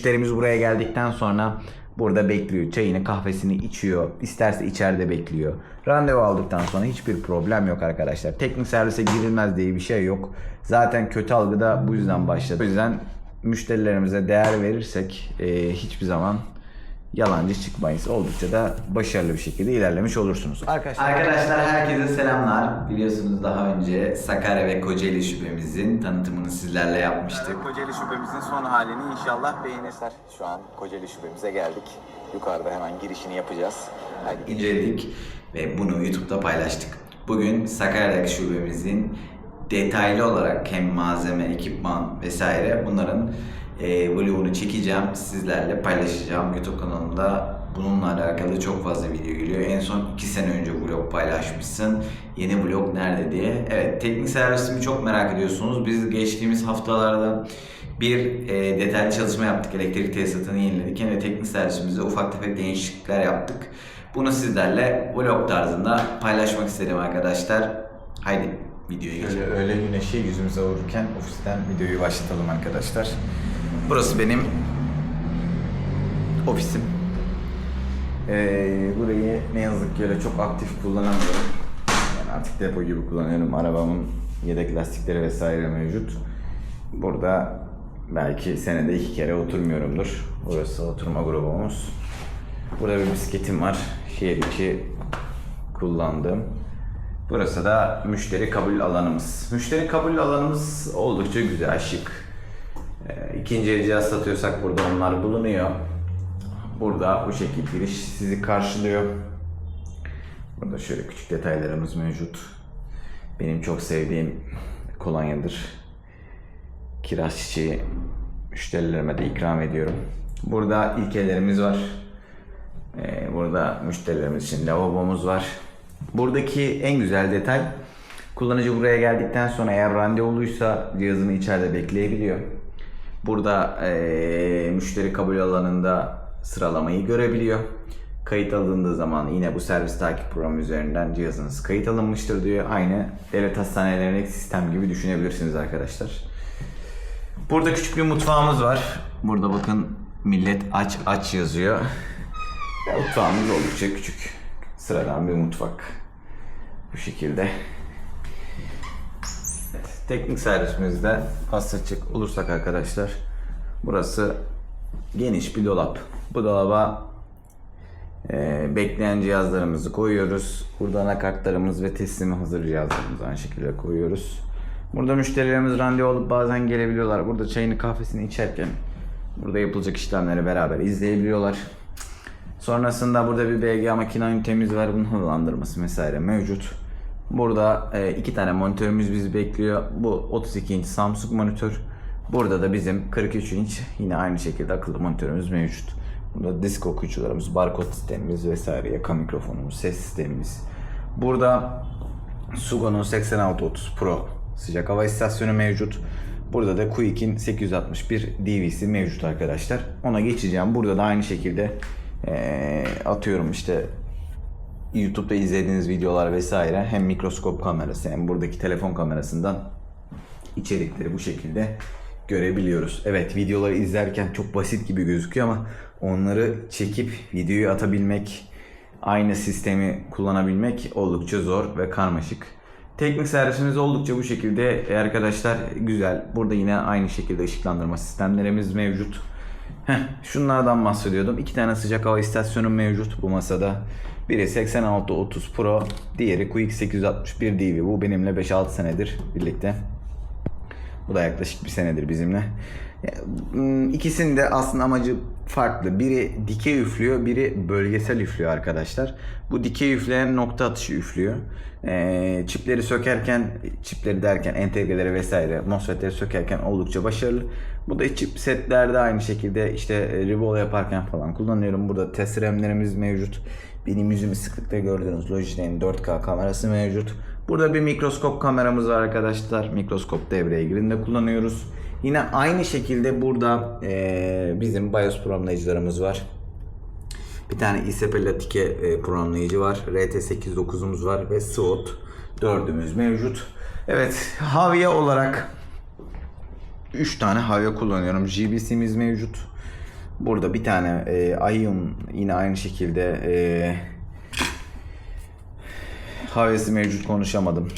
Müşterimiz buraya geldikten sonra burada bekliyor. Çayını kahvesini içiyor. İsterse içeride bekliyor. Randevu aldıktan sonra hiçbir problem yok arkadaşlar. Teknik servise girilmez diye bir şey yok. Zaten kötü algı da bu yüzden başladı. O yüzden müşterilerimize değer verirsek e, hiçbir zaman yalancı çıkmayız. Oldukça da başarılı bir şekilde ilerlemiş olursunuz. Arkadaşlar, Arkadaşlar herkese selamlar. Biliyorsunuz daha önce Sakarya ve Kocaeli şubemizin tanıtımını sizlerle yapmıştık. Kocaeli şubemizin son halini inşallah beğenirler. Şu an Kocaeli şubemize geldik. Yukarıda hemen girişini yapacağız. Hadi inceledik ve bunu YouTube'da paylaştık. Bugün Sakarya'daki şubemizin detaylı olarak hem malzeme, ekipman vesaire bunların e, vlogunu çekeceğim. Sizlerle paylaşacağım. YouTube kanalımda bununla alakalı çok fazla video geliyor. En son 2 sene önce vlog paylaşmışsın. Yeni vlog nerede diye. Evet teknik servisimi çok merak ediyorsunuz. Biz geçtiğimiz haftalarda bir e, detaylı çalışma yaptık. Elektrik tesisatını yeniledik. De teknik servisimizde ufak tefek değişiklikler yaptık. Bunu sizlerle vlog tarzında paylaşmak istedim arkadaşlar. Haydi videoya geçelim. Öyle öğle güneşi yüzümüze vururken ofisten videoyu başlatalım arkadaşlar. Burası benim ofisim. Ee, burayı ne yazık ki öyle çok aktif kullanamıyorum. Yani artık depo gibi kullanıyorum. Arabamın yedek lastikleri vesaire mevcut. Burada belki senede iki kere oturmuyorumdur. Burası oturma grubumuz. Burada bir bisikletim var. Şehir içi kullandığım. Burası da müşteri kabul alanımız. Müşteri kabul alanımız oldukça güzel, şık. Ee, İkinci el cihaz satıyorsak burada onlar bulunuyor. Burada bu şekilde giriş sizi karşılıyor. Burada şöyle küçük detaylarımız mevcut. Benim çok sevdiğim kolonyadır. Kiraz çiçeği müşterilerime de ikram ediyorum. Burada ilkelerimiz var. Ee, burada müşterilerimiz için lavabomuz var. Buradaki en güzel detay kullanıcı buraya geldikten sonra eğer randevuluysa cihazını içeride bekleyebiliyor. Burada eee, müşteri kabul alanında sıralamayı görebiliyor. Kayıt alındığı zaman yine bu servis takip programı üzerinden cihazınız kayıt alınmıştır diyor. Aynı devlet hastanelerindeki sistem gibi düşünebilirsiniz arkadaşlar. Burada küçük bir mutfağımız var. Burada bakın millet aç aç yazıyor. Ya, mutfağımız oldukça küçük. Sıradan bir mutfak. Bu şekilde. Teknik servisimizde bahsedecek olursak arkadaşlar. Burası geniş bir dolap. Bu dolaba e, bekleyen cihazlarımızı koyuyoruz. Burada anakartlarımız ve teslimi hazır cihazlarımızı aynı şekilde koyuyoruz. Burada müşterilerimiz randevu alıp bazen gelebiliyorlar. Burada çayını kahvesini içerken burada yapılacak işlemleri beraber izleyebiliyorlar. Sonrasında burada bir BGA makine ünitemiz var. Bunun hızlandırması vesaire mevcut. Burada e, iki tane monitörümüz bizi bekliyor. Bu 32 inç Samsung monitör. Burada da bizim 43 inç yine aynı şekilde akıllı monitörümüz mevcut. Burada disk okuyucularımız, barkod sistemimiz vesaire, yaka mikrofonumuz, ses sistemimiz. Burada Sugo'nun 8630 Pro sıcak hava istasyonu mevcut. Burada da Quick'in 861 DV'si mevcut arkadaşlar. Ona geçeceğim. Burada da aynı şekilde eee, atıyorum işte YouTube'da izlediğiniz videolar vesaire hem mikroskop kamerası hem buradaki telefon kamerasından içerikleri bu şekilde görebiliyoruz. Evet videoları izlerken çok basit gibi gözüküyor ama onları çekip videoyu atabilmek, aynı sistemi kullanabilmek oldukça zor ve karmaşık. Teknik servisimiz oldukça bu şekilde arkadaşlar güzel. Burada yine aynı şekilde ışıklandırma sistemlerimiz mevcut. Heh, şunlardan bahsediyordum. İki tane sıcak hava istasyonu mevcut bu masada. Biri 8630 Pro, diğeri Quick 861 DV. Bu benimle 5-6 senedir birlikte. Bu da yaklaşık bir senedir bizimle. Hmm, İkisinin de aslında amacı farklı. Biri dikey üflüyor, biri bölgesel üflüyor arkadaşlar. Bu dikey üfleyen nokta atışı üflüyor. Ee, çipleri sökerken, çipleri derken entegreleri vesaire, MOSFET'leri sökerken oldukça başarılı. Bu da çip setlerde aynı şekilde işte e, Revol yaparken falan kullanıyorum. Burada test RAM'lerimiz mevcut. Benim yüzümü sıklıkla gördüğünüz Logitech'in 4K kamerası mevcut. Burada bir mikroskop kameramız var arkadaşlar. Mikroskop devreye girdiğinde kullanıyoruz. Yine aynı şekilde burada eee, bizim BIOS programlayıcılarımız var. Bir tane ISP Latike e, programlayıcı var. RT89'umuz var ve SWOT 4'ümüz mevcut. Evet, havya olarak 3 tane havya kullanıyorum. GBC'miz mevcut. Burada bir tane e, Ayun yine aynı şekilde e, havesi mevcut konuşamadım.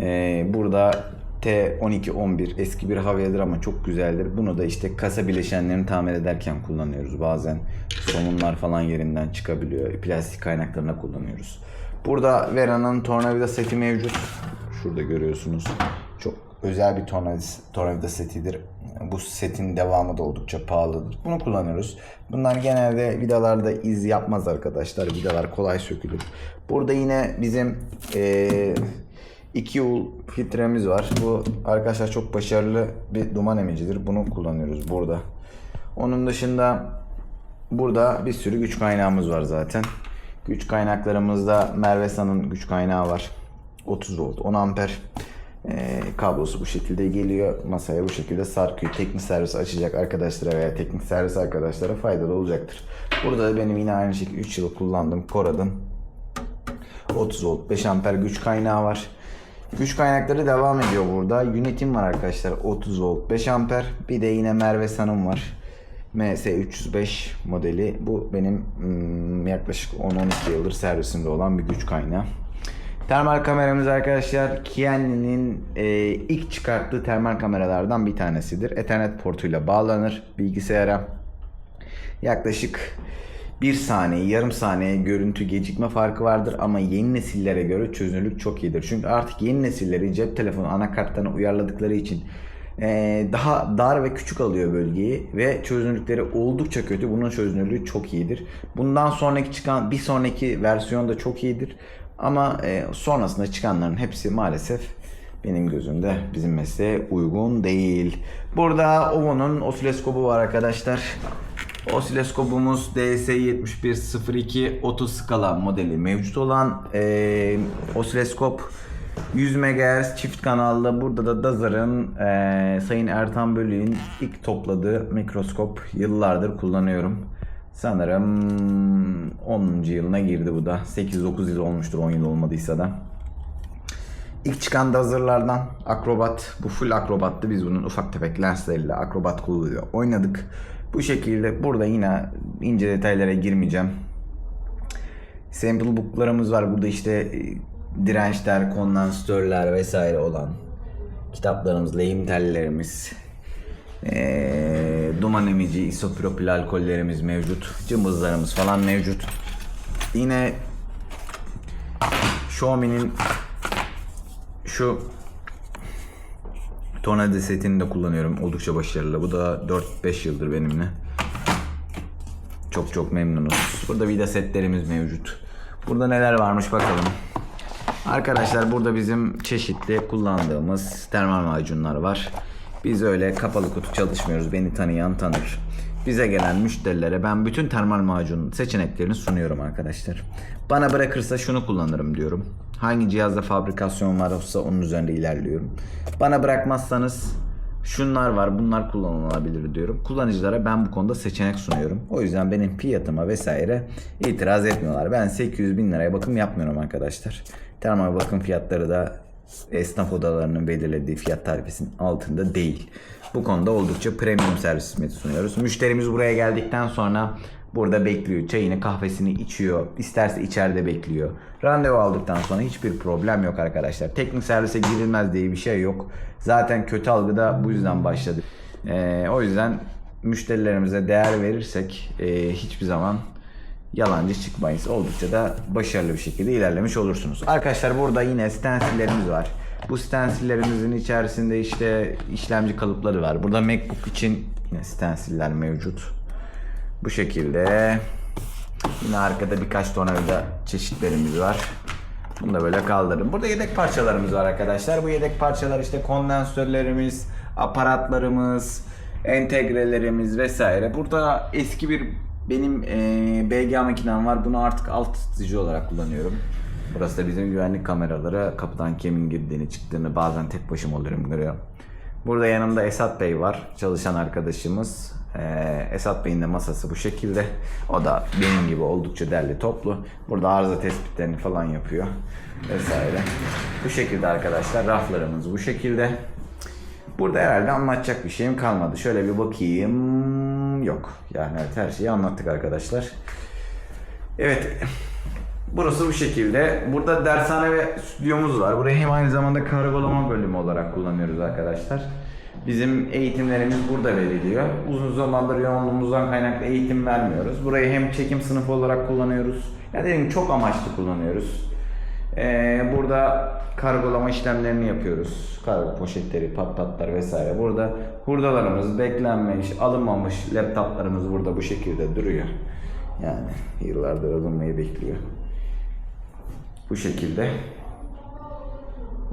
E, burada T1211 eski bir havyadır ama çok güzeldir. Bunu da işte kasa bileşenlerini tamir ederken kullanıyoruz. Bazen somunlar falan yerinden çıkabiliyor. Plastik kaynaklarına kullanıyoruz. Burada Vera'nın tornavida seti mevcut. Şurada görüyorsunuz. Çok özel bir tornavida, tornavida setidir. Bu setin devamı da oldukça pahalıdır. Bunu kullanıyoruz. Bunlar genelde vidalarda iz yapmaz arkadaşlar. Vidalar kolay sökülür. Burada yine bizim eee 2 ul filtremiz var. Bu arkadaşlar çok başarılı bir duman emicidir. Bunu kullanıyoruz burada. Onun dışında burada bir sürü güç kaynağımız var zaten. Güç kaynaklarımızda Mervesan'ın güç kaynağı var. 30 volt 10 amper. Ee, kablosu bu şekilde geliyor. Masaya bu şekilde sarkıyor. Teknik servis açacak arkadaşlara veya teknik servis arkadaşlara faydalı olacaktır. Burada da benim yine aynı şekilde 3 yıl kullandığım Korad'ın 30 volt 5 amper güç kaynağı var. Güç kaynakları devam ediyor burada. Unitim var arkadaşlar 30 volt 5 amper. Bir de yine Merve Sanım var. MS305 modeli. Bu benim hmm, yaklaşık 10-12 yıldır servisimde olan bir güç kaynağı. Termal kameramız arkadaşlar Kianli'nin e, ilk çıkarttığı termal kameralardan bir tanesidir. Ethernet portuyla bağlanır bilgisayara. Yaklaşık 1 saniye, yarım saniye görüntü gecikme farkı vardır ama yeni nesillere göre çözünürlük çok iyidir. Çünkü artık yeni nesilleri cep telefonu anakartlarına uyarladıkları için eee, daha dar ve küçük alıyor bölgeyi ve çözünürlükleri oldukça kötü. Bunun çözünürlüğü çok iyidir. Bundan sonraki çıkan bir sonraki versiyon da çok iyidir. Ama eee, sonrasında çıkanların hepsi maalesef benim gözümde bizim mesleğe uygun değil. Burada Ovo'nun osiloskopu var arkadaşlar. Osiloskopumuz DS7102 Auto skala modeli mevcut olan eee osiloskop 100 MHz çift kanallı. Burada da Dazer'ın eee, Sayın Ertan Bölük'ün ilk topladığı mikroskop yıllardır kullanıyorum. Sanırım 10. yılına girdi bu da. 8-9 yıl olmuştur 10 yıl olmadıysa da. İlk çıkan Dazer'lardan Akrobat. Bu full Akrobat'tı. Biz bunun ufak tefek lensleriyle Akrobat kullanıyor. Oynadık. Bu şekilde burada yine ince detaylara girmeyeceğim. Sample book'larımız var. Burada işte e, dirençler, kondansatörler vesaire olan kitaplarımız, lehim tellerimiz, eee, duman emici, isopropil alkollerimiz mevcut. Cımbızlarımız falan mevcut. Yine Xiaomi'nin şu Tornado setini de kullanıyorum. Oldukça başarılı. Bu da 4-5 yıldır benimle. Çok çok memnunuz. Burada vida setlerimiz mevcut. Burada neler varmış bakalım. Arkadaşlar burada bizim çeşitli kullandığımız termal macunlar var. Biz öyle kapalı kutu çalışmıyoruz. Beni tanıyan tanır. Bize gelen müşterilere ben bütün termal macun seçeneklerini sunuyorum arkadaşlar. Bana bırakırsa şunu kullanırım diyorum. Hangi cihazda fabrikasyon varsa onun üzerinde ilerliyorum. Bana bırakmazsanız şunlar var bunlar kullanılabilir diyorum. Kullanıcılara ben bu konuda seçenek sunuyorum. O yüzden benim fiyatıma vesaire itiraz etmiyorlar. Ben 800 bin liraya bakım yapmıyorum arkadaşlar. Termal bakım fiyatları da esnaf odalarının belirlediği fiyat tarifesinin altında değil. Bu konuda oldukça premium servis hizmeti sunuyoruz. Müşterimiz buraya geldikten sonra burada bekliyor. Çayını kahvesini içiyor. İsterse içeride bekliyor. Randevu aldıktan sonra hiçbir problem yok arkadaşlar. Teknik servise girilmez diye bir şey yok. Zaten kötü algı da bu yüzden başladı. Ee, o yüzden müşterilerimize değer verirsek e, hiçbir zaman yalancı çıkmayız. Oldukça da başarılı bir şekilde ilerlemiş olursunuz. Arkadaşlar burada yine stensillerimiz var. Bu stensillerimizin içerisinde işte işlemci kalıpları var. Burada MacBook için yine stensiller mevcut. Bu şekilde. Yine arkada birkaç tornavida çeşitlerimiz var. Bunu da böyle kaldırdım. Burada yedek parçalarımız var arkadaşlar. Bu yedek parçalar işte kondansatörlerimiz, aparatlarımız, entegrelerimiz vesaire. Burada eski bir benim eee BGA makinem var. Bunu artık alt ısıtıcı olarak kullanıyorum. Burası da bizim güvenlik kameraları. Kapıdan kimin girdiğini çıktığını bazen tek başıma oluyorum görüyorum. Burada yanımda Esat Bey var. Çalışan arkadaşımız. Ee, Esat Bey'in de masası bu şekilde. O da benim gibi oldukça derli toplu. Burada arıza tespitlerini falan yapıyor. Vesaire. Bu şekilde arkadaşlar. Raflarımız bu şekilde. Burada herhalde anlatacak bir şeyim kalmadı. Şöyle bir bakayım. Yok. Yani evet, her şeyi anlattık arkadaşlar. Evet. Burası bu şekilde. Burada dershane ve stüdyomuz var. Burayı hem aynı zamanda kargolama bölümü olarak kullanıyoruz arkadaşlar. Bizim eğitimlerimiz burada veriliyor. Uzun zamandır yoğunluğumuzdan kaynaklı eğitim vermiyoruz. Burayı hem çekim sınıfı olarak kullanıyoruz. Ya dedim çok amaçlı kullanıyoruz. Ee, burada kargolama işlemlerini yapıyoruz. Kargo poşetleri, patlatlar vesaire. Burada hurdalarımız beklenmemiş, alınmamış laptoplarımız burada bu şekilde duruyor. Yani yıllardır alınmayı bekliyor. Bu şekilde.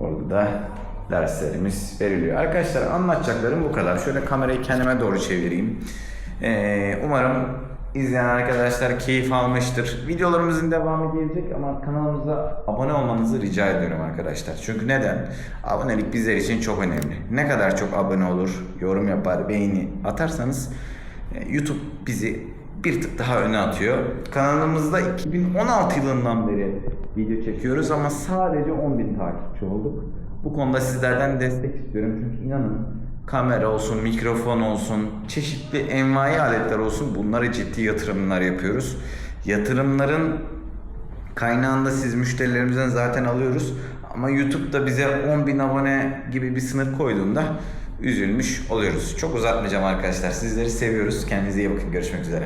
Orada da derslerimiz veriliyor. Arkadaşlar anlatacaklarım bu kadar. Şöyle kamerayı kendime doğru çevireyim. Ee, umarım izleyen arkadaşlar keyif almıştır. Videolarımızın devamı gelecek ama kanalımıza abone olmanızı rica ediyorum arkadaşlar. Çünkü neden? Abonelik bizler için çok önemli. Ne kadar çok abone olur, yorum yapar, beğeni atarsanız e, YouTube bizi bir tık daha öne atıyor. Kanalımızda 2016 yılından beri video çekiyoruz ama sadece 10.000 takipçi olduk. Bu konuda sizlerden destek istiyorum çünkü inanın kamera olsun, mikrofon olsun, çeşitli envai aletler olsun bunları ciddi yatırımlar yapıyoruz. Yatırımların kaynağında siz müşterilerimizden zaten alıyoruz. Ama YouTube'da bize 10.000 abone gibi bir sınır koyduğunda üzülmüş oluyoruz. Çok uzatmayacağım arkadaşlar. Sizleri seviyoruz. Kendinize iyi bakın. Görüşmek üzere.